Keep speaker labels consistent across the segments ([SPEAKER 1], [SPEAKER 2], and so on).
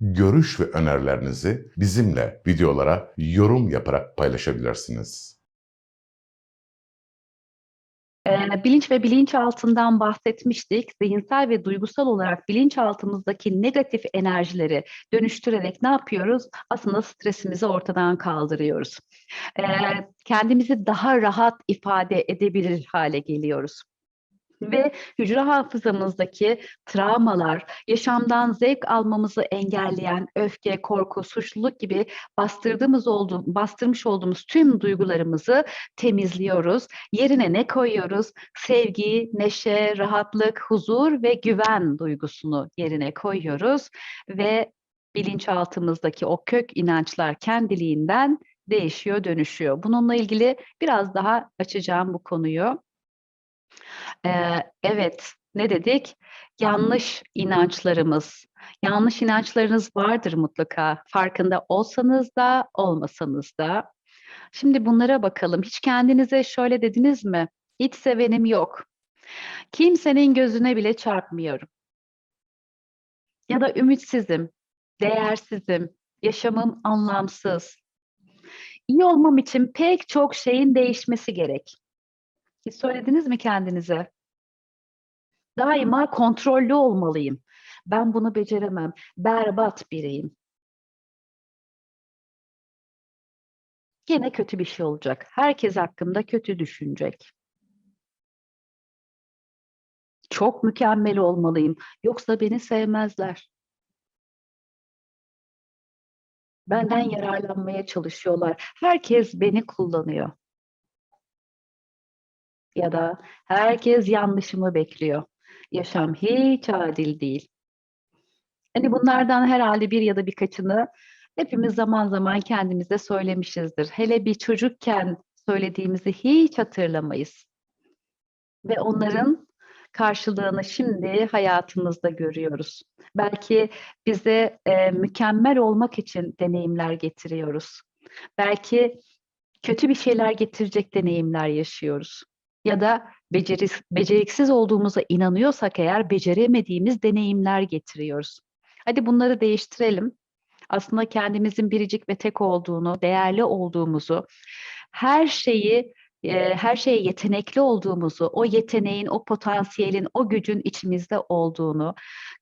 [SPEAKER 1] görüş ve önerilerinizi bizimle videolara yorum yaparak paylaşabilirsiniz.
[SPEAKER 2] Ee, bilinç ve bilinçaltından bahsetmiştik. Zihinsel ve duygusal olarak bilinçaltımızdaki negatif enerjileri dönüştürerek ne yapıyoruz? Aslında stresimizi ortadan kaldırıyoruz. Ee, kendimizi daha rahat ifade edebilir hale geliyoruz. Ve hücre hafızamızdaki travmalar, yaşamdan zevk almamızı engelleyen öfke, korku, suçluluk gibi bastırdığımız olduğum, bastırmış olduğumuz tüm duygularımızı temizliyoruz. Yerine ne koyuyoruz? Sevgi, neşe, rahatlık, huzur ve güven duygusunu yerine koyuyoruz ve bilinçaltımızdaki o kök inançlar kendiliğinden değişiyor, dönüşüyor. Bununla ilgili biraz daha açacağım bu konuyu. Ee, evet, ne dedik? Yanlış inançlarımız. Yanlış inançlarınız vardır mutlaka. Farkında olsanız da, olmasanız da. Şimdi bunlara bakalım. Hiç kendinize şöyle dediniz mi? Hiç sevenim yok. Kimsenin gözüne bile çarpmıyorum. Ya da ümitsizim, değersizim, yaşamım anlamsız. İyi olmam için pek çok şeyin değişmesi gerek. Söylediniz mi kendinize? Daima kontrollü olmalıyım. Ben bunu beceremem. Berbat biriyim. Gene kötü bir şey olacak. Herkes hakkında kötü düşünecek. Çok mükemmel olmalıyım. Yoksa beni sevmezler. Benden yararlanmaya çalışıyorlar. Herkes beni kullanıyor. Ya da herkes yanlışımı bekliyor. Yaşam hiç adil değil. Hani bunlardan herhalde bir ya da birkaçını hepimiz zaman zaman kendimize söylemişizdir. Hele bir çocukken söylediğimizi hiç hatırlamayız. Ve onların karşılığını şimdi hayatımızda görüyoruz. Belki bize e, mükemmel olmak için deneyimler getiriyoruz. Belki kötü bir şeyler getirecek deneyimler yaşıyoruz. Ya da beceris, beceriksiz olduğumuza inanıyorsak eğer beceremediğimiz deneyimler getiriyoruz. Hadi bunları değiştirelim. Aslında kendimizin biricik ve tek olduğunu, değerli olduğumuzu, her şeyi e, her şeye yetenekli olduğumuzu, o yeteneğin, o potansiyelin, o gücün içimizde olduğunu,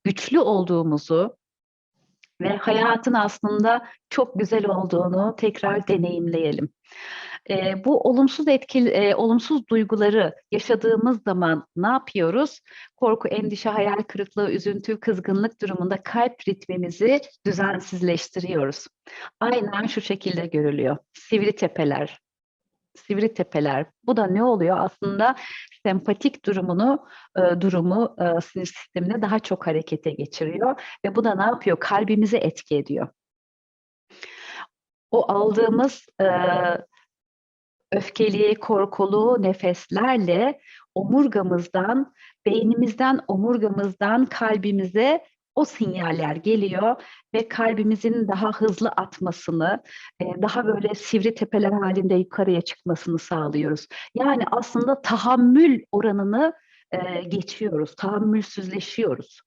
[SPEAKER 2] güçlü olduğumuzu ve hayatın aslında çok güzel olduğunu tekrar deneyimleyelim. E, bu olumsuz etkili, e, olumsuz duyguları yaşadığımız zaman ne yapıyoruz? Korku, endişe, hayal kırıklığı, üzüntü, kızgınlık durumunda kalp ritmimizi düzensizleştiriyoruz. Aynen şu şekilde görülüyor. Sivri tepeler, sivri tepeler. Bu da ne oluyor? Aslında sempatik durumunu, e, durumu e, sinir sistemine daha çok harekete geçiriyor ve bu da ne yapıyor? Kalbimizi etki ediyor. O aldığımız e, öfkeli, korkulu nefeslerle omurgamızdan, beynimizden, omurgamızdan kalbimize o sinyaller geliyor ve kalbimizin daha hızlı atmasını, daha böyle sivri tepeler halinde yukarıya çıkmasını sağlıyoruz. Yani aslında tahammül oranını geçiyoruz, tahammülsüzleşiyoruz.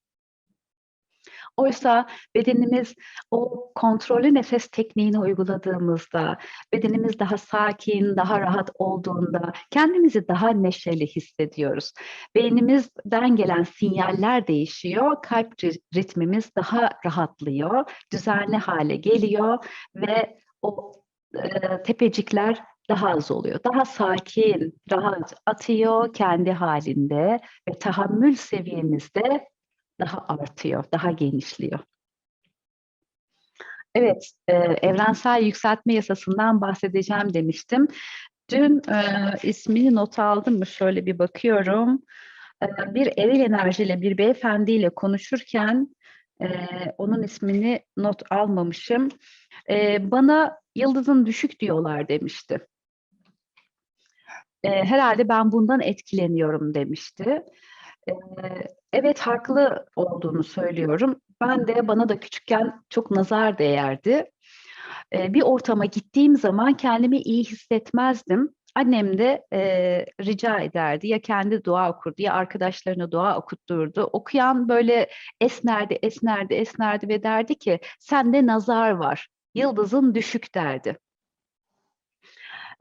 [SPEAKER 2] Oysa bedenimiz o kontrollü nefes tekniğini uyguladığımızda, bedenimiz daha sakin, daha rahat olduğunda kendimizi daha neşeli hissediyoruz. Beynimizden gelen sinyaller değişiyor, kalp ritmimiz daha rahatlıyor, düzenli hale geliyor ve o e, tepecikler daha az oluyor. Daha sakin, rahat atıyor kendi halinde ve tahammül seviyemizde daha artıyor, daha genişliyor. Evet, e, evrensel yükseltme yasasından bahsedeceğim demiştim. Dün e, ismini not aldım mı? Şöyle bir bakıyorum. E, bir eril enerjiyle bir beyefendiyle konuşurken e, onun ismini not almamışım. E, bana yıldızın düşük diyorlar demişti. E, herhalde ben bundan etkileniyorum demişti. Evet haklı olduğunu söylüyorum. Ben de bana da küçükken çok nazar değerdi. Bir ortama gittiğim zaman kendimi iyi hissetmezdim. Annem de e, rica ederdi ya kendi dua okurdu ya arkadaşlarına dua okutturdu. Okuyan böyle esnerdi, esnerdi, esnerdi ve derdi ki sende nazar var, yıldızın düşük derdi.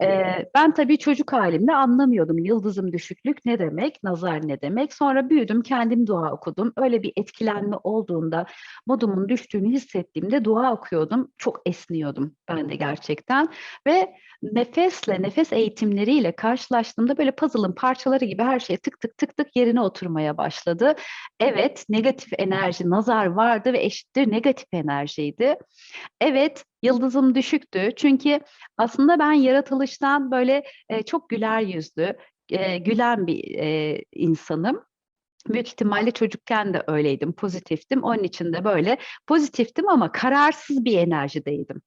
[SPEAKER 2] Ee, ben tabii çocuk halimde anlamıyordum yıldızım düşüklük ne demek, nazar ne demek. Sonra büyüdüm, kendim dua okudum. Öyle bir etkilenme olduğunda, modumun düştüğünü hissettiğimde dua okuyordum. Çok esniyordum ben de gerçekten. Ve nefesle, nefes eğitimleriyle karşılaştığımda böyle puzzle'ın parçaları gibi her şey tık tık tık tık yerine oturmaya başladı. Evet, negatif enerji, nazar vardı ve eşittir negatif enerjiydi. Evet, yıldızım düşüktü. Çünkü aslında ben yaratılıştan böyle e, çok güler yüzlü, e, gülen bir e, insanım. Büyük ihtimalle çocukken de öyleydim, pozitiftim. Onun için de böyle pozitiftim ama kararsız bir enerjideydim.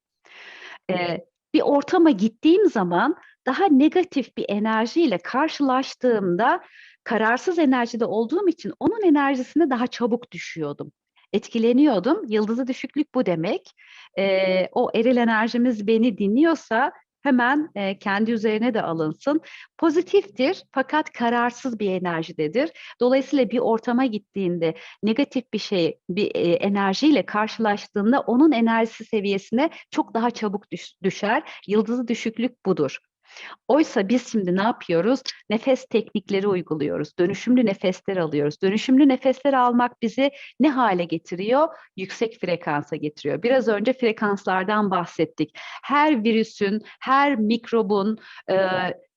[SPEAKER 2] E, bir ortama gittiğim zaman daha negatif bir enerjiyle karşılaştığımda kararsız enerjide olduğum için onun enerjisine daha çabuk düşüyordum etkileniyordum. Yıldızı düşüklük bu demek. E, o eril enerjimiz beni dinliyorsa hemen e, kendi üzerine de alınsın. Pozitiftir fakat kararsız bir enerjidedir. Dolayısıyla bir ortama gittiğinde negatif bir şey, bir e, enerjiyle karşılaştığında onun enerjisi seviyesine çok daha çabuk düş, düşer. Yıldızı düşüklük budur. Oysa biz şimdi ne yapıyoruz? Nefes teknikleri uyguluyoruz. Dönüşümlü nefesler alıyoruz. Dönüşümlü nefesler almak bizi ne hale getiriyor? Yüksek frekansa getiriyor. Biraz önce frekanslardan bahsettik. Her virüsün, her mikrobun, e,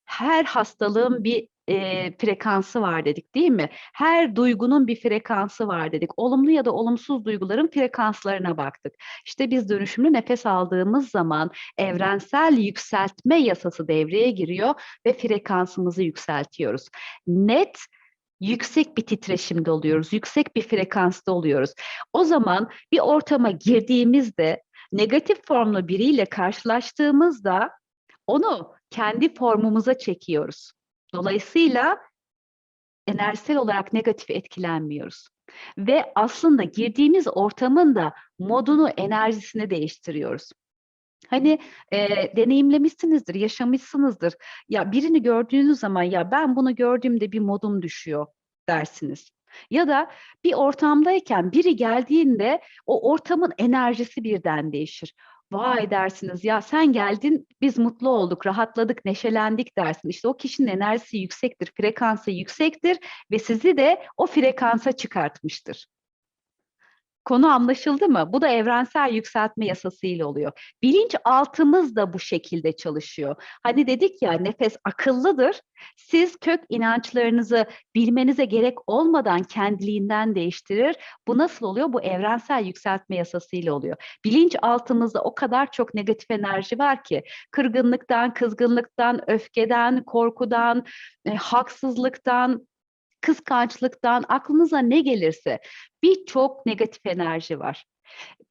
[SPEAKER 2] her hastalığın bir e, frekansı var dedik değil mi? Her duygunun bir frekansı var dedik. Olumlu ya da olumsuz duyguların frekanslarına baktık. İşte biz dönüşümlü nefes aldığımız zaman evrensel yükseltme yasası devreye giriyor ve frekansımızı yükseltiyoruz. Net yüksek bir titreşimde oluyoruz, yüksek bir frekansta oluyoruz. O zaman bir ortama girdiğimizde negatif formlu biriyle karşılaştığımızda onu kendi formumuza çekiyoruz. Dolayısıyla enerjisel olarak negatif etkilenmiyoruz. Ve aslında girdiğimiz ortamın da modunu, enerjisini değiştiriyoruz. Hani e, deneyimlemişsinizdir, yaşamışsınızdır. Ya birini gördüğünüz zaman ya ben bunu gördüğümde bir modum düşüyor dersiniz. Ya da bir ortamdayken biri geldiğinde o ortamın enerjisi birden değişir vay dersiniz ya sen geldin biz mutlu olduk, rahatladık, neşelendik dersin. İşte o kişinin enerjisi yüksektir, frekansı yüksektir ve sizi de o frekansa çıkartmıştır. Konu anlaşıldı mı? Bu da evrensel yükseltme yasası ile oluyor. Bilinç altımız da bu şekilde çalışıyor. Hani dedik ya nefes akıllıdır. Siz kök inançlarınızı bilmenize gerek olmadan kendiliğinden değiştirir. Bu nasıl oluyor? Bu evrensel yükseltme yasası ile oluyor. Bilinç altımızda o kadar çok negatif enerji var ki kırgınlıktan, kızgınlıktan, öfkeden, korkudan, e, haksızlıktan, kıskançlıktan aklınıza ne gelirse birçok negatif enerji var.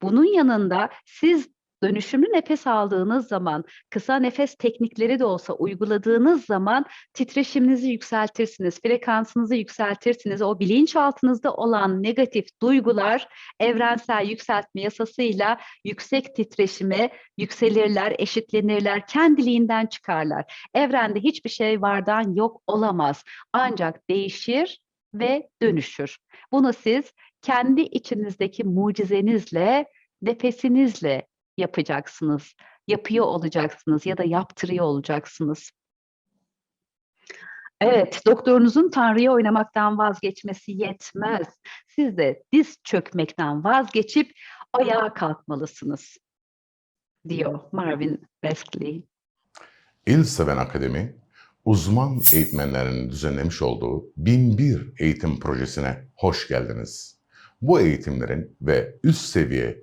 [SPEAKER 2] Bunun yanında siz dönüşümlü nefes aldığınız zaman, kısa nefes teknikleri de olsa uyguladığınız zaman titreşiminizi yükseltirsiniz, frekansınızı yükseltirsiniz. O bilinçaltınızda olan negatif duygular evrensel yükseltme yasasıyla yüksek titreşime yükselirler, eşitlenirler, kendiliğinden çıkarlar. Evrende hiçbir şey vardan yok olamaz. Ancak değişir ve dönüşür. Bunu siz kendi içinizdeki mucizenizle, nefesinizle yapacaksınız, yapıyor olacaksınız ya da yaptırıyor olacaksınız. Evet, doktorunuzun Tanrı'ya oynamaktan vazgeçmesi yetmez. Siz de diz çökmekten vazgeçip ayağa kalkmalısınız, diyor Marvin Veskley.
[SPEAKER 1] İl Seven Akademi, uzman eğitmenlerin düzenlemiş olduğu 1001 eğitim projesine hoş geldiniz. Bu eğitimlerin ve üst seviye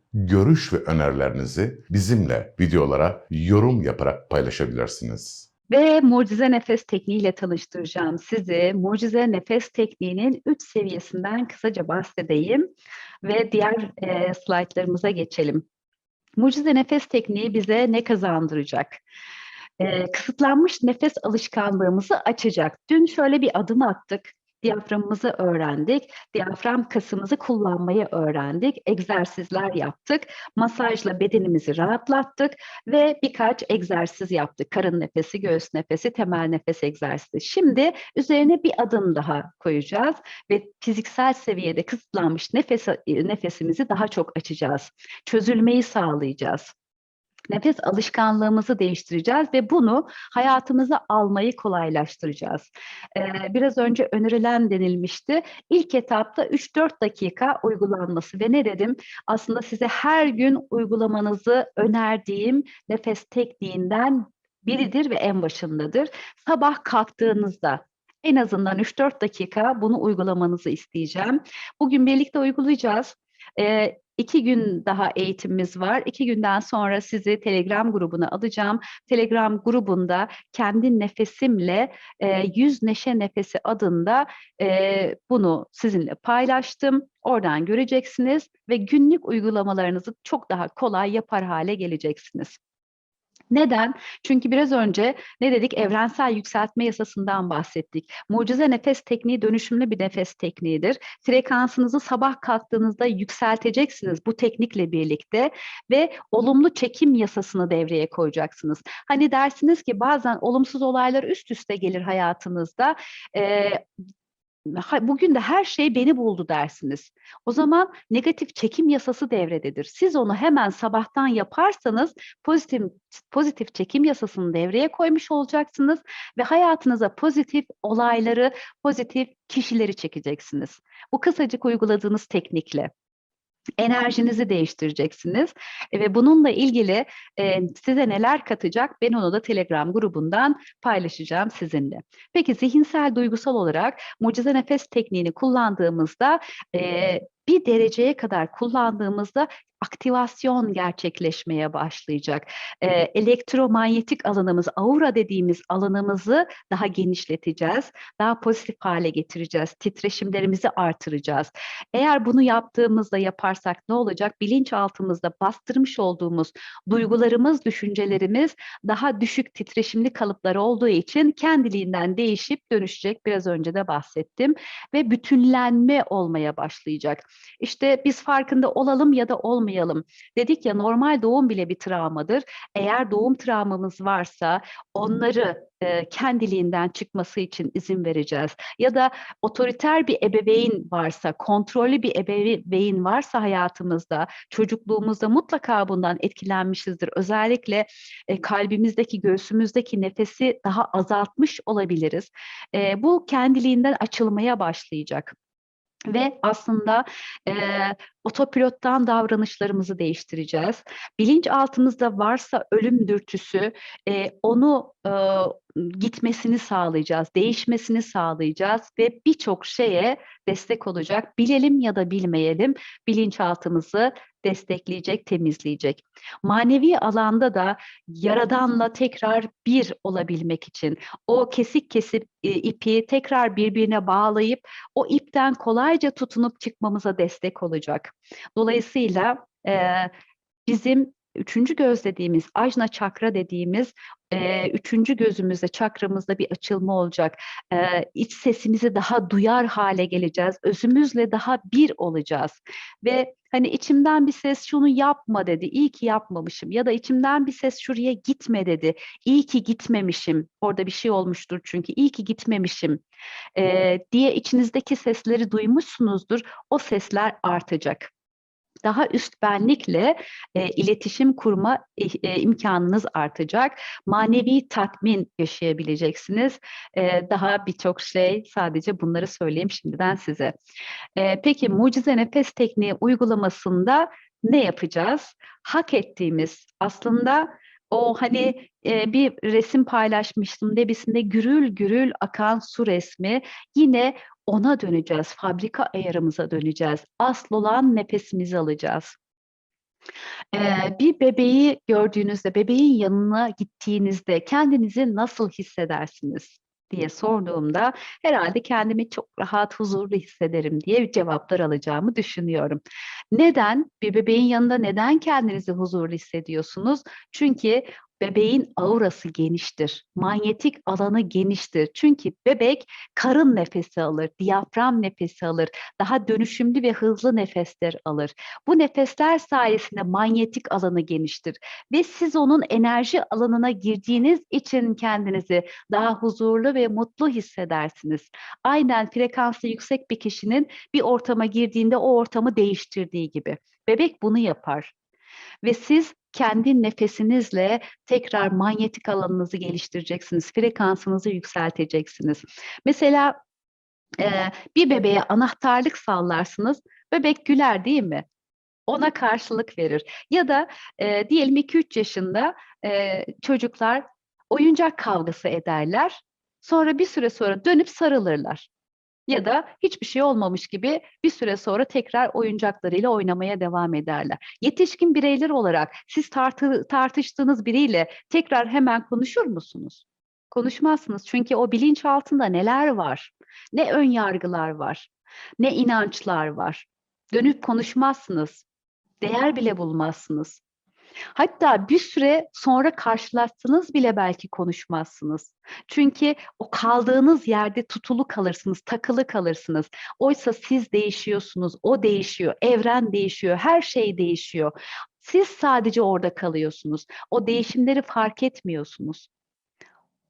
[SPEAKER 1] görüş ve önerilerinizi bizimle videolara yorum yaparak paylaşabilirsiniz.
[SPEAKER 2] Ve mucize nefes tekniğiyle tanıştıracağım sizi. Mucize nefes tekniğinin 3 seviyesinden kısaca bahsedeyim ve diğer e, slaytlarımıza geçelim. Mucize nefes tekniği bize ne kazandıracak? Ee, kısıtlanmış nefes alışkanlığımızı açacak. Dün şöyle bir adım attık. Diyaframımızı öğrendik. Diyafram kasımızı kullanmayı öğrendik. Egzersizler yaptık. Masajla bedenimizi rahatlattık ve birkaç egzersiz yaptık. Karın nefesi, göğüs nefesi, temel nefes egzersizi. Şimdi üzerine bir adım daha koyacağız ve fiziksel seviyede kısıtlanmış nefes, nefesimizi daha çok açacağız. Çözülmeyi sağlayacağız. Nefes alışkanlığımızı değiştireceğiz ve bunu hayatımıza almayı kolaylaştıracağız. Ee, biraz önce önerilen denilmişti. İlk etapta 3-4 dakika uygulanması ve ne dedim? Aslında size her gün uygulamanızı önerdiğim nefes tekniğinden biridir ve en başındadır. Sabah kalktığınızda en azından 3-4 dakika bunu uygulamanızı isteyeceğim. Bugün birlikte uygulayacağız. Ee, İki gün daha eğitimimiz var. İki günden sonra sizi Telegram grubuna alacağım. Telegram grubunda kendi nefesimle e, Yüz Neşe Nefesi adında e, bunu sizinle paylaştım. Oradan göreceksiniz ve günlük uygulamalarınızı çok daha kolay yapar hale geleceksiniz. Neden? Çünkü biraz önce ne dedik? Evrensel yükseltme yasasından bahsettik. Mucize nefes tekniği dönüşümlü bir nefes tekniğidir. Frekansınızı sabah kalktığınızda yükselteceksiniz bu teknikle birlikte ve olumlu çekim yasasını devreye koyacaksınız. Hani dersiniz ki bazen olumsuz olaylar üst üste gelir hayatınızda. Ee, bugün de her şey beni buldu dersiniz. O zaman negatif çekim yasası devrededir. Siz onu hemen sabahtan yaparsanız pozitif pozitif çekim yasasını devreye koymuş olacaksınız ve hayatınıza pozitif olayları, pozitif kişileri çekeceksiniz. Bu kısacık uyguladığınız teknikle enerjinizi değiştireceksiniz e, ve bununla ilgili e, size neler katacak ben onu da Telegram grubundan paylaşacağım sizinle. Peki zihinsel duygusal olarak mucize nefes tekniğini kullandığımızda e, bir dereceye kadar kullandığımızda aktivasyon gerçekleşmeye başlayacak. Ee, elektromanyetik alanımız, aura dediğimiz alanımızı daha genişleteceğiz, daha pozitif hale getireceğiz, titreşimlerimizi artıracağız. Eğer bunu yaptığımızda yaparsak ne olacak? Bilinçaltımızda bastırmış olduğumuz duygularımız, düşüncelerimiz daha düşük titreşimli kalıpları olduğu için kendiliğinden değişip dönüşecek. Biraz önce de bahsettim ve bütünlenme olmaya başlayacak. İşte biz farkında olalım ya da olmayalım. Dedik ya normal doğum bile bir travmadır. Eğer doğum travmamız varsa onları e, kendiliğinden çıkması için izin vereceğiz. Ya da otoriter bir ebeveyn varsa, kontrollü bir ebeveyn varsa hayatımızda, çocukluğumuzda mutlaka bundan etkilenmişizdir. Özellikle e, kalbimizdeki, göğsümüzdeki nefesi daha azaltmış olabiliriz. E, bu kendiliğinden açılmaya başlayacak ve aslında e, otopilottan davranışlarımızı değiştireceğiz. Bilinçaltımızda varsa ölüm dürtüsü e, onu e, gitmesini sağlayacağız, değişmesini sağlayacağız ve birçok şeye destek olacak. Bilelim ya da bilmeyelim bilinçaltımızı destekleyecek, temizleyecek. Manevi alanda da yaradanla tekrar bir olabilmek için o kesik kesip e, ipi tekrar birbirine bağlayıp o ipten kolayca tutunup çıkmamıza destek olacak. Dolayısıyla e, bizim üçüncü göz dediğimiz, ajna çakra dediğimiz e, üçüncü gözümüzde, çakramızda bir açılma olacak. E, iç sesimizi daha duyar hale geleceğiz. Özümüzle daha bir olacağız. Ve hani içimden bir ses şunu yapma dedi. İyi ki yapmamışım. Ya da içimden bir ses şuraya gitme dedi. İyi ki gitmemişim. Orada bir şey olmuştur çünkü. İyi ki gitmemişim e, diye içinizdeki sesleri duymuşsunuzdur. O sesler artacak. Daha üst benlikle e, iletişim kurma e, imkanınız artacak. Manevi tatmin yaşayabileceksiniz. E, daha birçok şey sadece bunları söyleyeyim şimdiden size. E, peki mucize nefes tekniği uygulamasında ne yapacağız? Hak ettiğimiz aslında o hani e, bir resim paylaşmıştım debisinde gürül gürül akan su resmi yine ona döneceğiz. Fabrika ayarımıza döneceğiz. Asıl olan nefesimizi alacağız. Ee, bir bebeği gördüğünüzde, bebeğin yanına gittiğinizde kendinizi nasıl hissedersiniz diye sorduğumda herhalde kendimi çok rahat, huzurlu hissederim diye cevaplar alacağımı düşünüyorum. Neden? Bir bebeğin yanında neden kendinizi huzurlu hissediyorsunuz? Çünkü bebeğin aurası geniştir. Manyetik alanı geniştir. Çünkü bebek karın nefesi alır, diyafram nefesi alır, daha dönüşümlü ve hızlı nefesler alır. Bu nefesler sayesinde manyetik alanı geniştir ve siz onun enerji alanına girdiğiniz için kendinizi daha huzurlu ve mutlu hissedersiniz. Aynen frekansı yüksek bir kişinin bir ortama girdiğinde o ortamı değiştirdiği gibi. Bebek bunu yapar. Ve siz kendi nefesinizle tekrar manyetik alanınızı geliştireceksiniz, frekansınızı yükselteceksiniz. Mesela e, bir bebeğe anahtarlık sallarsınız, bebek güler değil mi? Ona karşılık verir. Ya da e, diyelim 2-3 yaşında e, çocuklar oyuncak kavgası ederler. Sonra bir süre sonra dönüp sarılırlar. Ya da hiçbir şey olmamış gibi bir süre sonra tekrar oyuncaklarıyla oynamaya devam ederler. Yetişkin bireyler olarak siz tartı, tartıştığınız biriyle tekrar hemen konuşur musunuz? Konuşmazsınız çünkü o bilinç altında neler var? Ne ön yargılar var? Ne inançlar var? Dönüp konuşmazsınız. Değer bile bulmazsınız. Hatta bir süre sonra karşılaşsanız bile belki konuşmazsınız. Çünkü o kaldığınız yerde tutulu kalırsınız, takılı kalırsınız. Oysa siz değişiyorsunuz, o değişiyor, evren değişiyor, her şey değişiyor. Siz sadece orada kalıyorsunuz. O değişimleri fark etmiyorsunuz.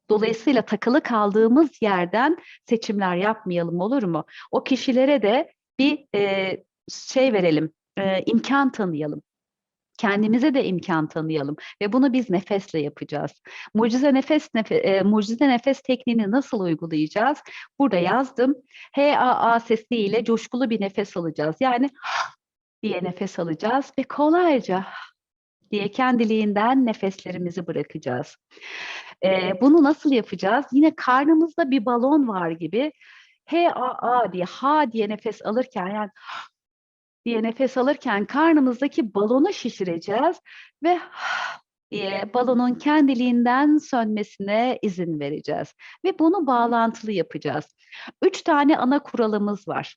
[SPEAKER 2] Dolayısıyla takılı kaldığımız yerden seçimler yapmayalım olur mu? O kişilere de bir e, şey verelim, e, imkan tanıyalım. Kendimize de imkan tanıyalım ve bunu biz nefesle yapacağız. Mucize nefes nefe, e, mucize nefes tekniğini nasıl uygulayacağız? Burada yazdım. H A A sesiyle coşkulu bir nefes alacağız. Yani diye nefes alacağız ve kolayca diye kendiliğinden nefeslerimizi bırakacağız. E, bunu nasıl yapacağız? Yine karnımızda bir balon var gibi H A A diye ha diye nefes alırken yani diye nefes alırken karnımızdaki balonu şişireceğiz ve diye balonun kendiliğinden sönmesine izin vereceğiz. Ve bunu bağlantılı yapacağız. Üç tane ana kuralımız var.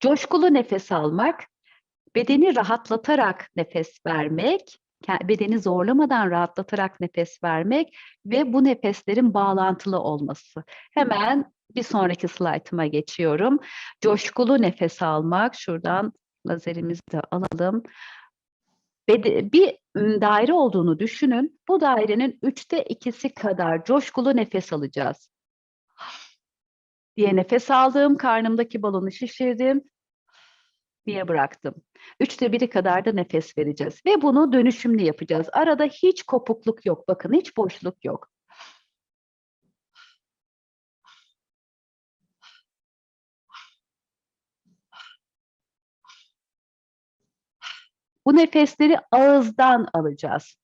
[SPEAKER 2] Coşkulu nefes almak, bedeni rahatlatarak nefes vermek, bedeni zorlamadan rahatlatarak nefes vermek ve bu nefeslerin bağlantılı olması. Hemen bir sonraki slaytıma geçiyorum. Coşkulu nefes almak. Şuradan lazerimizi de alalım. Bir daire olduğunu düşünün. Bu dairenin üçte ikisi kadar coşkulu nefes alacağız. diye nefes aldım. Karnımdaki balonu şişirdim diye bıraktım. Üçte biri kadar da nefes vereceğiz. Ve bunu dönüşümlü yapacağız. Arada hiç kopukluk yok. Bakın hiç boşluk yok. Bu nefesleri ağızdan alacağız.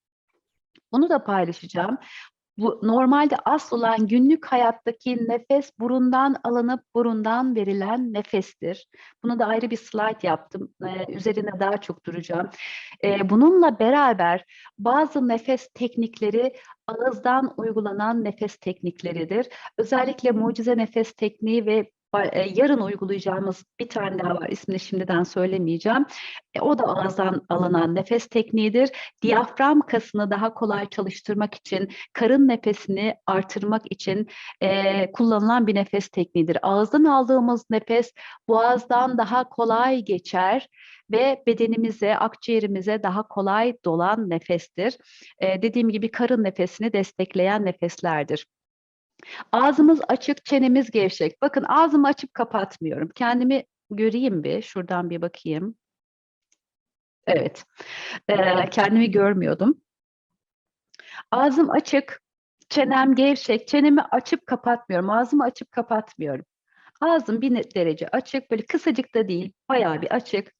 [SPEAKER 2] Bunu da paylaşacağım. Bu normalde asıl olan günlük hayattaki nefes burundan alınıp burundan verilen nefestir. Bunu da ayrı bir slide yaptım. Ee, üzerine daha çok duracağım. Ee, bununla beraber bazı nefes teknikleri ağızdan uygulanan nefes teknikleridir. Özellikle mucize nefes tekniği ve yarın uygulayacağımız bir tane daha var. İsmini şimdiden söylemeyeceğim. E, o da ağızdan alınan nefes tekniğidir. Diyafram kasını daha kolay çalıştırmak için, karın nefesini artırmak için e, kullanılan bir nefes tekniğidir. Ağızdan aldığımız nefes boğazdan daha kolay geçer ve bedenimize, akciğerimize daha kolay dolan nefestir. E, dediğim gibi karın nefesini destekleyen nefeslerdir. Ağzımız açık, çenemiz gevşek. Bakın ağzımı açıp kapatmıyorum. Kendimi göreyim bir. Şuradan bir bakayım. Evet. Ee, kendimi görmüyordum. Ağzım açık, çenem gevşek. Çenemi açıp kapatmıyorum. Ağzımı açıp kapatmıyorum. Ağzım bir derece açık. Böyle kısacık da değil. Bayağı bir açık.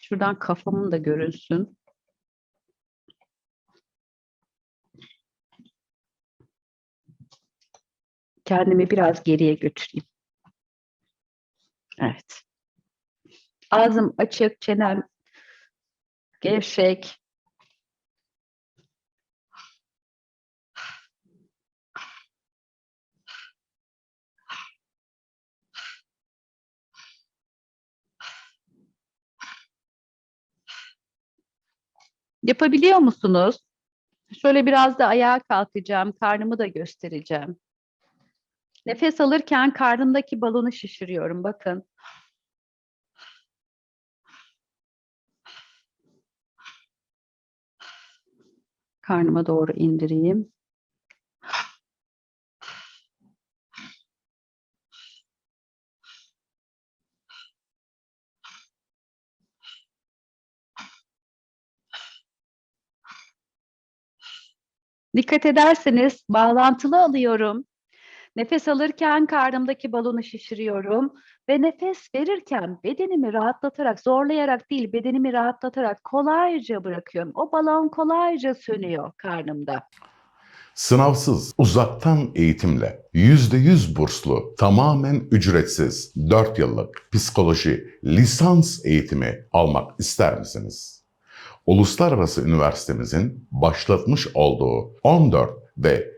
[SPEAKER 2] Şuradan kafamın da görünsün. Kendimi biraz geriye götüreyim. Evet. Ağzım açık, çenem gevşek. Yapabiliyor musunuz? Şöyle biraz da ayağa kalkacağım, karnımı da göstereceğim. Nefes alırken karnımdaki balonu şişiriyorum. Bakın. Karnıma doğru indireyim. Dikkat ederseniz bağlantılı alıyorum. Nefes alırken karnımdaki balonu şişiriyorum ve nefes verirken bedenimi rahatlatarak, zorlayarak değil, bedenimi rahatlatarak kolayca bırakıyorum. O balon kolayca sönüyor karnımda.
[SPEAKER 1] Sınavsız, uzaktan eğitimle %100 burslu, tamamen ücretsiz 4 yıllık psikoloji lisans eğitimi almak ister misiniz? Uluslararası Üniversitemizin başlatmış olduğu 14 ve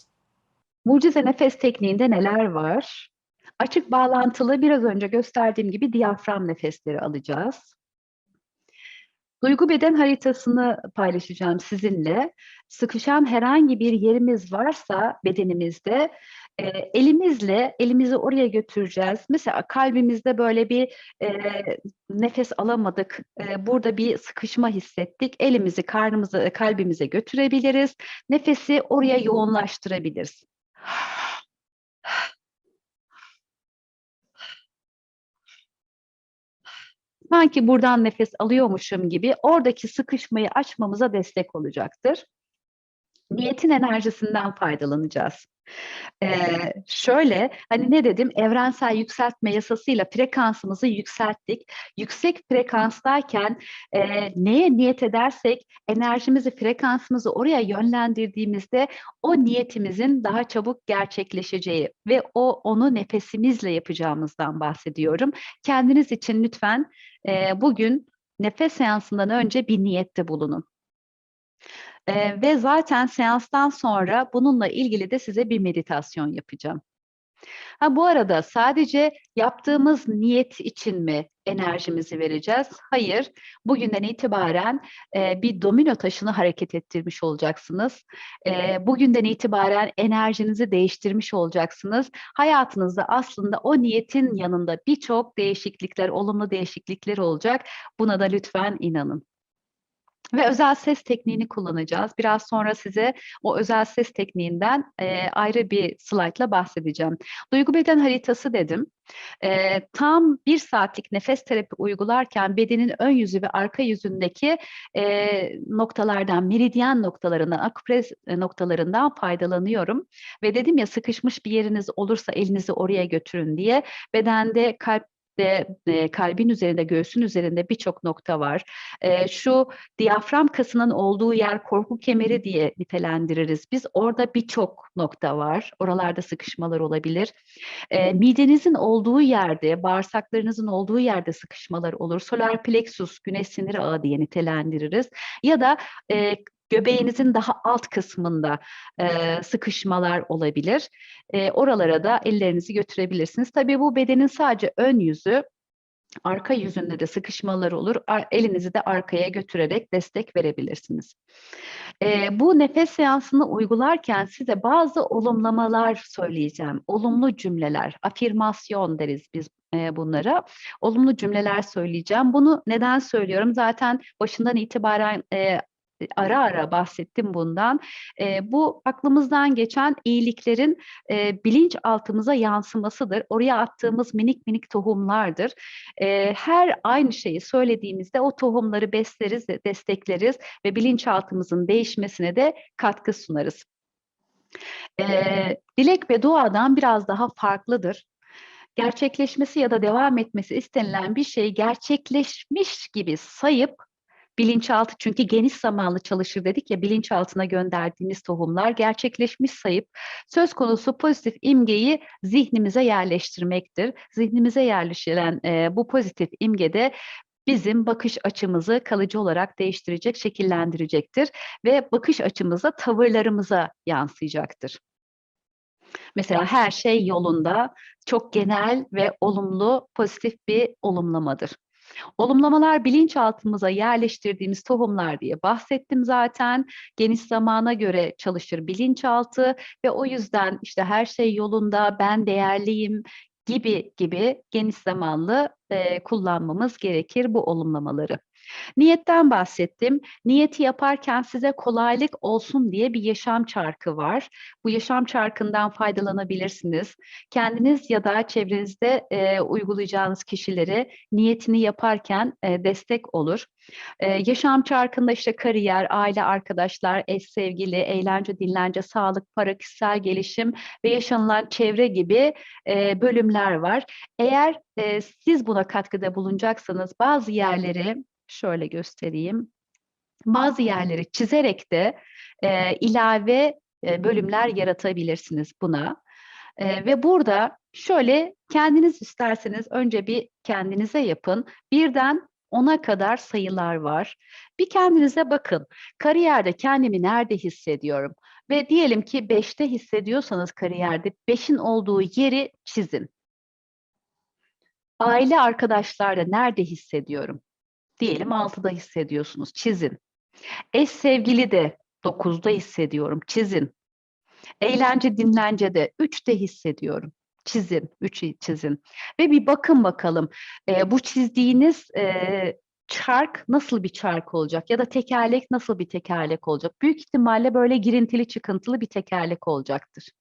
[SPEAKER 2] Mucize nefes tekniğinde neler var? Açık bağlantılı biraz önce gösterdiğim gibi diyafram nefesleri alacağız. Duygu beden haritasını paylaşacağım sizinle. Sıkışan herhangi bir yerimiz varsa bedenimizde e, elimizle elimizi oraya götüreceğiz. Mesela kalbimizde böyle bir e, nefes alamadık. E, burada bir sıkışma hissettik. Elimizi karnımıza, kalbimize götürebiliriz. Nefesi oraya yoğunlaştırabiliriz. Sanki buradan nefes alıyormuşum gibi oradaki sıkışmayı açmamıza destek olacaktır. Niyetin enerjisinden faydalanacağız. Ee, şöyle hani ne dedim evrensel yükseltme yasasıyla frekansımızı yükselttik. Yüksek frekanstayken e, neye niyet edersek enerjimizi frekansımızı oraya yönlendirdiğimizde o niyetimizin daha çabuk gerçekleşeceği ve o onu nefesimizle yapacağımızdan bahsediyorum. Kendiniz için lütfen e, bugün nefes seansından önce bir niyette bulunun. Ee, ve zaten seanstan sonra bununla ilgili de size bir meditasyon yapacağım. Ha bu arada sadece yaptığımız niyet için mi enerjimizi vereceğiz? Hayır. Bugünden itibaren e, bir domino taşını hareket ettirmiş olacaksınız. E, bugünden itibaren enerjinizi değiştirmiş olacaksınız. Hayatınızda aslında o niyetin yanında birçok değişiklikler, olumlu değişiklikler olacak. Buna da lütfen inanın. Ve özel ses tekniğini kullanacağız. Biraz sonra size o özel ses tekniğinden e, ayrı bir slaytla bahsedeceğim. Duygu beden haritası dedim. E, tam bir saatlik nefes terapi uygularken bedenin ön yüzü ve arka yüzündeki e, noktalardan, meridyen noktalarından, akupres noktalarından faydalanıyorum. Ve dedim ya sıkışmış bir yeriniz olursa elinizi oraya götürün diye. Bedende kalp ve e, kalbin üzerinde, göğsün üzerinde birçok nokta var. E, şu diyafram kasının olduğu yer korku kemeri diye nitelendiririz. Biz orada birçok nokta var. Oralarda sıkışmalar olabilir. E, midenizin olduğu yerde, bağırsaklarınızın olduğu yerde sıkışmalar olur. Solar plexus, güneş sinir ağı diye nitelendiririz. Ya da e, göbeğinizin daha alt kısmında e, sıkışmalar olabilir. E, oralara da ellerinizi götürebilirsiniz. Tabii bu bedenin sadece ön yüzü Arka yüzünde de sıkışmalar olur. Elinizi de arkaya götürerek destek verebilirsiniz. Ee, bu nefes seansını uygularken size bazı olumlamalar söyleyeceğim. Olumlu cümleler, afirmasyon deriz biz e, bunlara. Olumlu cümleler söyleyeceğim. Bunu neden söylüyorum? Zaten başından itibaren e, ara ara bahsettim bundan. E, bu aklımızdan geçen iyiliklerin e, bilinçaltımıza yansımasıdır. Oraya attığımız minik minik tohumlardır. E, her aynı şeyi söylediğimizde o tohumları besleriz, destekleriz ve bilinçaltımızın değişmesine de katkı sunarız. E, dilek ve duadan biraz daha farklıdır. Gerçekleşmesi ya da devam etmesi istenilen bir şeyi gerçekleşmiş gibi sayıp bilinçaltı çünkü geniş zamanlı çalışır dedik ya bilinçaltına gönderdiğimiz tohumlar gerçekleşmiş sayıp söz konusu pozitif imgeyi zihnimize yerleştirmektir. Zihnimize yerleştirilen e, bu pozitif imge de bizim bakış açımızı kalıcı olarak değiştirecek, şekillendirecektir ve bakış açımıza, tavırlarımıza yansıyacaktır. Mesela her şey yolunda çok genel ve olumlu, pozitif bir olumlamadır. Olumlamalar bilinçaltımıza yerleştirdiğimiz tohumlar diye bahsettim zaten. Geniş zamana göre çalışır bilinçaltı ve o yüzden işte her şey yolunda, ben değerliyim gibi gibi geniş zamanlı e, kullanmamız gerekir bu olumlamaları. Niyetten bahsettim. Niyeti yaparken size kolaylık olsun diye bir yaşam çarkı var. Bu yaşam çarkından faydalanabilirsiniz. Kendiniz ya da çevrenizde e, uygulayacağınız kişileri niyetini yaparken e, destek olur. E, yaşam çarkında işte kariyer, aile, arkadaşlar, eş, sevgili, eğlence, dinlence, sağlık, para, kişisel gelişim ve yaşanılan çevre gibi e, bölümler var. Eğer e, siz buna katkıda bulunacaksanız bazı yerleri şöyle göstereyim. Bazı yerleri çizerek de e, ilave e, bölümler yaratabilirsiniz buna. E, ve burada şöyle kendiniz isterseniz önce bir kendinize yapın. Birden ona kadar sayılar var. Bir kendinize bakın. Kariyerde kendimi nerede hissediyorum? Ve diyelim ki 5'te hissediyorsanız kariyerde 5'in olduğu yeri çizin. Aile arkadaşlarda nerede hissediyorum? Diyelim 6'da hissediyorsunuz. Çizin. Eş sevgili de 9'da hissediyorum. Çizin. Eğlence dinlence de 3'te hissediyorum. Çizin. 3'ü çizin. Ve bir bakın bakalım e, bu çizdiğiniz e, çark nasıl bir çark olacak ya da tekerlek nasıl bir tekerlek olacak? Büyük ihtimalle böyle girintili çıkıntılı bir tekerlek olacaktır.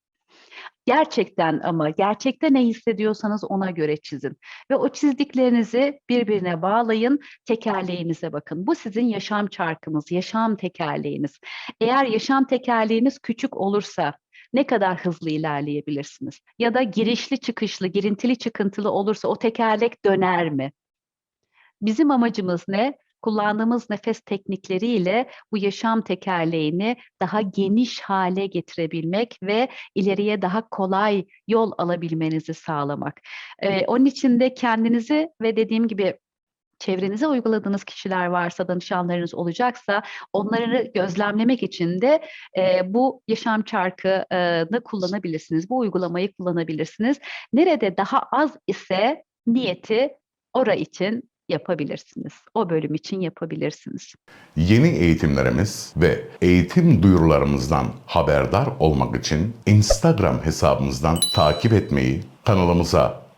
[SPEAKER 2] Gerçekten ama gerçekte ne hissediyorsanız ona göre çizin. Ve o çizdiklerinizi birbirine bağlayın, tekerleğinize bakın. Bu sizin yaşam çarkınız, yaşam tekerleğiniz. Eğer yaşam tekerleğiniz küçük olursa ne kadar hızlı ilerleyebilirsiniz? Ya da girişli çıkışlı, girintili çıkıntılı olursa o tekerlek döner mi? Bizim amacımız ne? Kullandığımız nefes teknikleriyle bu yaşam tekerleğini daha geniş hale getirebilmek ve ileriye daha kolay yol alabilmenizi sağlamak. Ee, onun için de kendinizi ve dediğim gibi çevrenize uyguladığınız kişiler varsa, danışanlarınız olacaksa onları gözlemlemek için de e, bu yaşam çarkını kullanabilirsiniz. Bu uygulamayı kullanabilirsiniz. Nerede daha az ise niyeti ora için yapabilirsiniz. O bölüm için yapabilirsiniz.
[SPEAKER 1] Yeni eğitimlerimiz ve eğitim duyurularımızdan haberdar olmak için Instagram hesabımızdan takip etmeyi, kanalımıza